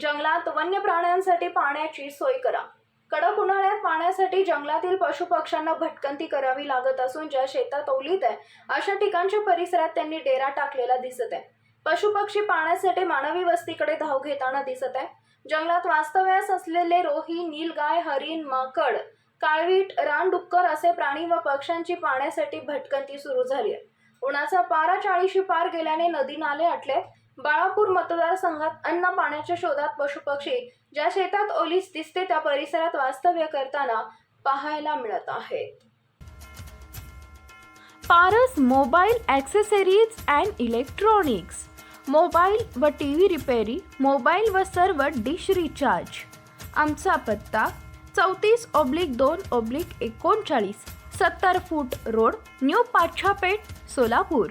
जंगलात वन्य प्राण्यांसाठी पाण्याची सोय करा. कडक उन्हाळ्यात पाण्यासाठी जंगलातील पशुपक्ष्यांना भटकंती करावी लागत असून ज्या शेतात ओलीत आहे अशा ठिकाणच्या परिसरात त्यांनी डेरा टाकलेला दिसत आहे. पशुपक्षी पाण्यासाठी मानवी वस्तीकडे धाव घेताना दिसत आहे. जंगलात वास्तव्यास असलेले रोही नीलगाय हरिण माकड काळवीट रानडुक्कर असे प्राणी व पक्ष्यांची पाण्यासाठी भटकंती सुरू झाली आहे. उन्हाचा पारा चाळीशी पार गेल्याने नदी नाले आटले बाळापूर मतदारसंघात अन्न पाण्याच्या शोधात पशुपक्षी ज्या शेतात ओलीस दिसते त्या परिसरात वास्तव्य करताना पाहायला मिळत आहेत. Paras mobile accessories and electronics. Mobile व टी व्ही रिपेरी मोबाईल व सर्व डिश रिचार्ज. आमचा पत्ता चौतीस ऑब्लिक दोन ओब्लिक एकोणचाळीस सत्तर foot road new Pachchhapeth Solapur.